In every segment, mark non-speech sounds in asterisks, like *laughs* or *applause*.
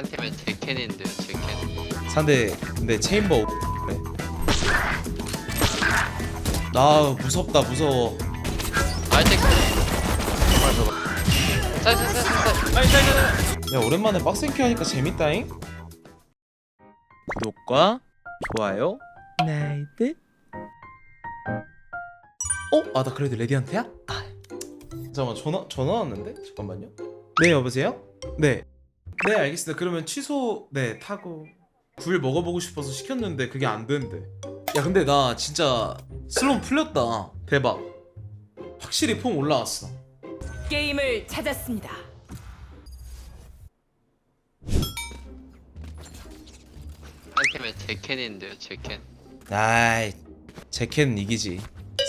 한 팀에 제켄인데요 제켄. 상대 근데 체인버 그래. 나 무섭다 무서워. 쌀쌀쌀쌀 야 오랜만에 빡센키 하니까 재밌다잉? 구독과 좋아요. 나이트 어? 아 나 그래도 레디언트야? 아. 잠깐만 전화 전화 왔는데? 잠깐만요. 네 여보세요? 네 네 알겠습니다. 그러면 취소 네 타고 굴 먹어보고 싶어서 시켰는데 그게 안 되는데 야 근데 나 진짜 슬롯 풀렸다. 대박. 확실히 폼 올라왔어. 게임을 찾았습니다. 한 팀에 제켄인데요 제켄. 아이 제켄 이기지.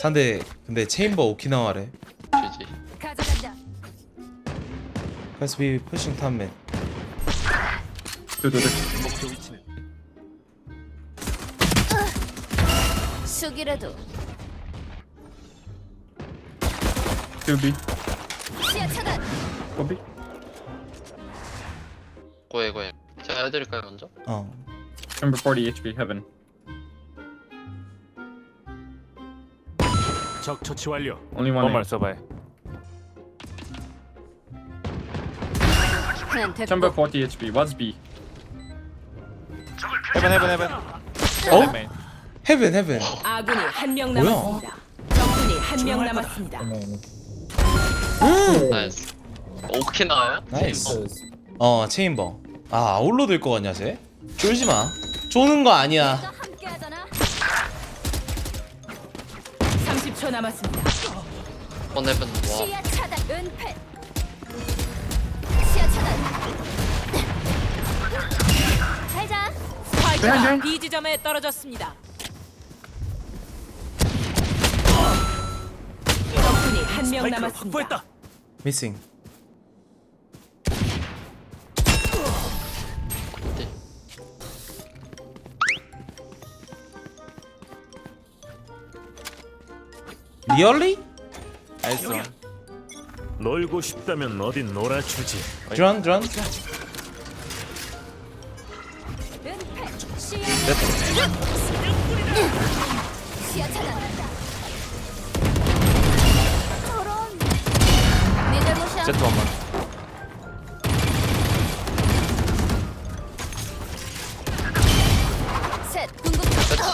상대 근데 체인버 오키나와래. 주지. 가져간다. Let's be pushing top mid 숙이라도 QB. 시야 차단 QB. 고해 고해 제가 해드릴까요 먼저? 어 Number 40 HP heaven. 적 처치 완료. Only one. 원말 A. 써봐요. 그냥 됐고 Chamber 40 HP. What's B? 해븐 해븐 해븐. 어? 메인. 헤븐 헤븐 아군이 한 명 뭐야? 남았습니다. 적군이 한 명 남았습니다. 나이스 오키나와요? 나이스 어 체인버 아 아울러 될거 같냐 쟤? 쫄지 마 쪼는 거 아니야 너 함께 하잖아 30초 남았습니다. 원 해븐 와 시야 차단 은폐 시야 차단 스파이크가 B 지점에 떨어졌습니다. 적군이 한명 파이크를 남았습니다. 확보했다. 미싱 리얼리? 알았어. 놀고 싶다면 어딘 놀아주지. 드런 드런 세트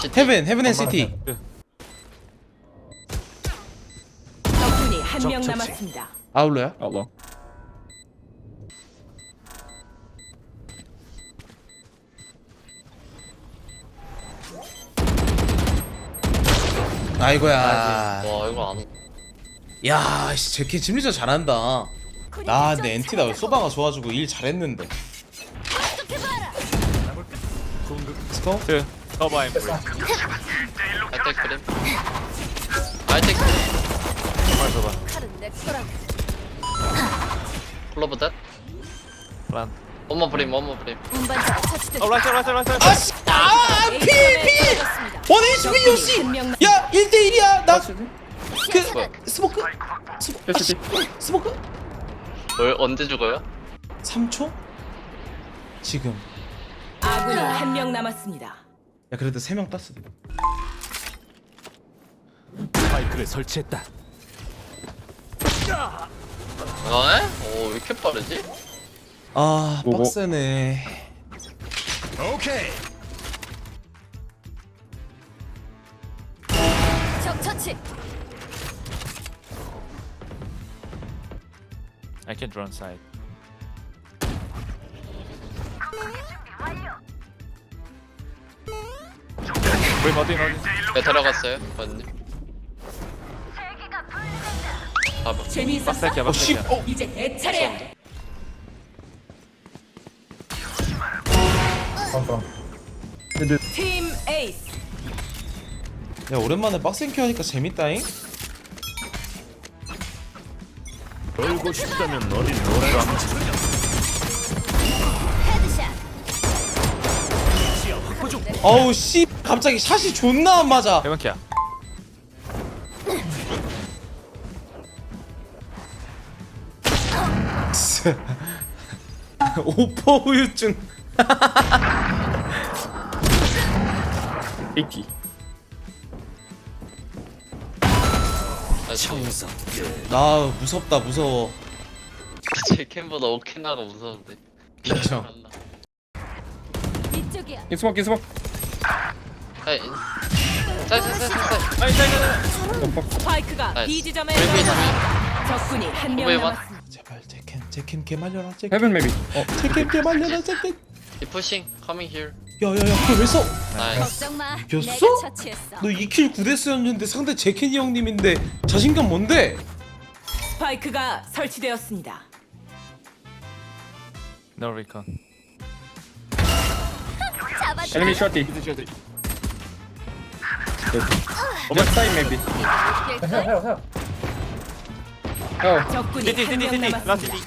세트 헤븐 헤븐 앤 시티 적군이 한적명 처치. 남았습니다. 아울러야? Outlaw. 아이고야. 와 이거 안 야 씨, 제키 심리전 잘한다. 나 근데 NT다 소바가 좋아가지고 일 잘했는데. 스코? 트. 서바임 브리. 아이텍 그림. 아이텍 그림. 내 거라 클로브 댓 란. 원 모 브림 원모 브림 운반자가 처치됐다 어 라이트 라이트 라이트. 아씨 아 피! 피! 원 HP 요씨! 한명 야 1대1이야 나 그 스모크? 스모, 아, 씨, 스모크? 뭘 언제 죽어요? 3초? 지금 아군이 한 명 남았습니다. 야 그래도 3명 땄어 스파이크를 설치했다. 아? 오 왜 이렇게 빠르지? 아 뭐고? 빡세네 오케이. 적 처치 I can run side. 브리 어디 어디? 네 들어갔어요 언니 봐봐 재미있었어? 어 씨! 어! 이제 내 차례야. 팀 에이스. 야 오랜만에 빡센키 하니까 재밌다잉? 놀고 싶다면 놀아주지. 헤드샷 어우 씨 갑자기 샷이 존나 안 맞아 해븐키야. 오퍼 후유증 80. 청소. 아 무섭다 무서워 *laughs* 제 캠보다 오키나가 무서운데. 인정 이쪽이야. In smoke, in smoke. 아이. 쌀쌀쌀쌀. The fuck? 스파이크가 나이스. B 지점에 웨이브 떨어졌습니다. 적군이 한명 웨이브. 남았습니다. 제발 제캠 제캠 개말려라 제캠 Heaven maybe. Oh, 제캠 개말려라 제캠 이 푸싱 coming here. 야야야 그걸 왜 써? 나이스. 걱정 마. 이겼어? 내가 처치했어. 너 2킬 9데스였는데 상대 제켄이 형님인데 자신감 뭔데? 스파이크가 설치되었습니다. No recon. 잡았다. enemy shorty. Left side maybe. 뛸걸? Oh, 적군이 한 명 남았습니다.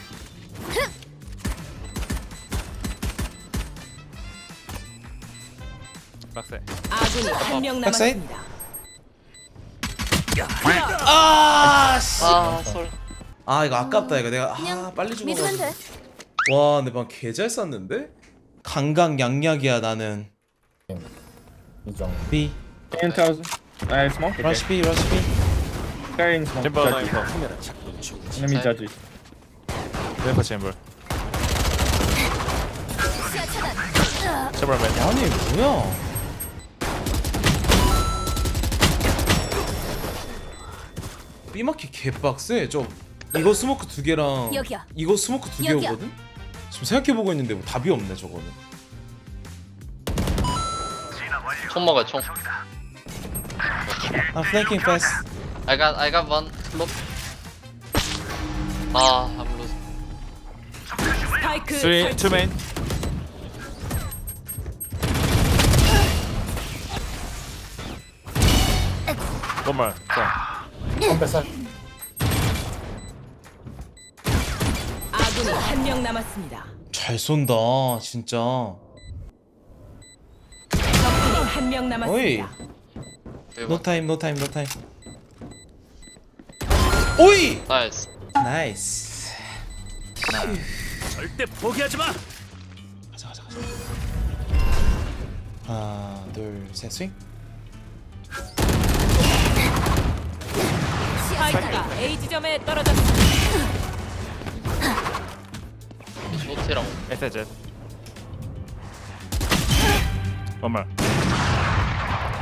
Backside. 아군이 한 명 백사이드? 남았습니다. 아 씨. 아 솔. 아 이거 아깝다 이거 내가 아 빨리 믿으면 죽어가지고 돼. 와 근데 방개잘 쐈는데? 강강약약이야 나는 B 10,000. I have smoke. Okay. 러시 B 러시 B in. Chamber no Judge. info. Enemy judge. Vapor chamber. 시야 차단. Chamber man. 아니 뭐야 B마켓 개빡세 좀 이거 스모크 두 개랑 여기요. 이거 스모크 두 여기요. 개거든? 지금 생각해보고 있는데 뭐 답이 없네 저거는 총 먹어요 총. I'm flanking fast I got I got one. Look. 아 I'm losing. 스파이크 Three, two main. One more. So. 아군이 한 명 남았습니다. 잘 쏜다 진짜 적군이 한 명 어이 남았습니다. 노 타임 노 타임 노 타임 오이 나이스. 나이스 절대 포기하지 마. 가자 가자 가자 하나 둘셋 스윙 스파이크가 A 지점에 떨어졌습니다. 쇼트랑 It's jet. One more.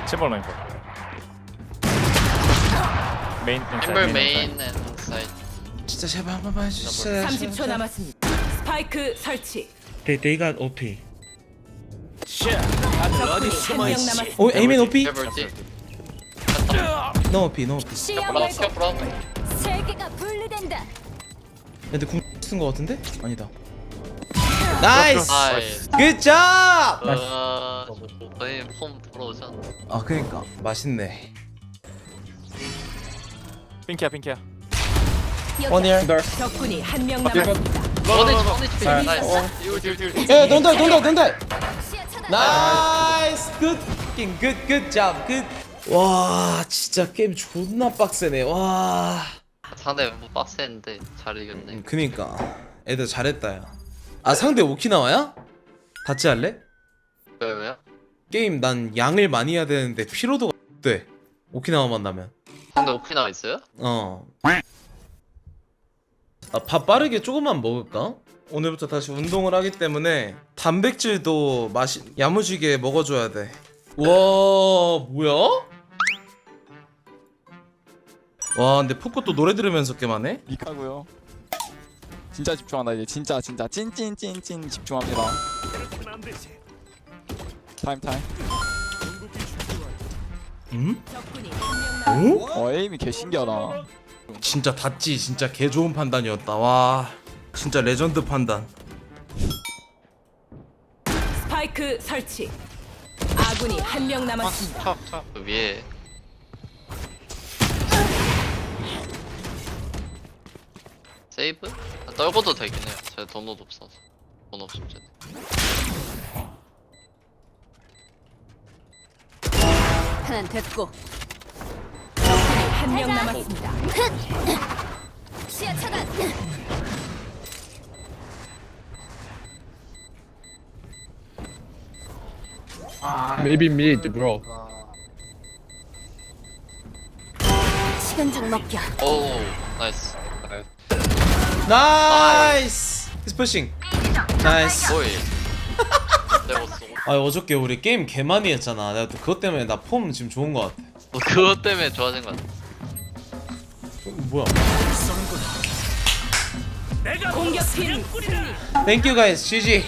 Chamber no info. Main inside. 챔버 main 메인. 앤 사이드. 진짜 제발 한 번만 해주세요 30초 남았습니다. 스파이크 설치. They, they got OP 적군이 한명 남았습니다. 오 에이맨 OP? 해볼지. No OP no OP 시야 브라더 왜곡. 스켜 브라더. 세계가 분리된다. 근데 궁쓴거 같은데? 아니다 나이스 나이스. 굿잡 아, 저희 폼 돌아오지 않나? 아 그니까 맛있네. 여기야. 원이얼 Door. 적군이 한 명 남았습니다. 원에 치 아, 나이스. 야 돈달 돈달 돈달 시야 차단. 나이스 굿 fucking good good job good 와 진짜 게임 존나 빡세네 와 상대 뭐 빡세는데 잘 이겼네. 음, 그니까 애들 잘했다 야아 상대 오키나와야? 같이 할래? 왜 왜요? 게임 난 양을 많이 해야 되는데 피로도가 돼 오키나와 만나면 상대 오키나와 있어요? 어. 아, 밥 빠르게 조금만 먹을까? 오늘부터 다시 운동을 하기 때문에 단백질도 맛이 야무지게 먹어줘야 돼. 와 뭐야? 와 근데 포코 또 노래 들으면서 게임하네? 닉하고요. 진짜 집중한다 이제 진짜 진짜 찐찐찐찐 집중합니다. 타임 타임. 응? 오? 어 에임이 개 신기하다. 진짜 닿지 진짜 개 좋은 판단이었다. 와 진짜 레전드 판단. 스파이크 설치. 아군이 한 명 남았습니다. 탑탑 그 위에. 세이브? 아, 떨고도 되긴 해요. 제 돈옷 없어서. 돈 없으면 하나 됐고 한 명 남았습니다. 시야 차단. Maybe mid, bro. 식은 죽 먹겨. 오, 나이스. 나이스. He's pushing. 나이스. 뭐이 내가 쏘아 어저께 우리 게임 개 많이 했잖아. 내가 또 그것 때문에 나 폼 지금 좋은 거 같아. 뭐 그것 때문에 좋아진 거 같아 어, 뭐야? 공격팀 승리. Thank you guys. GG.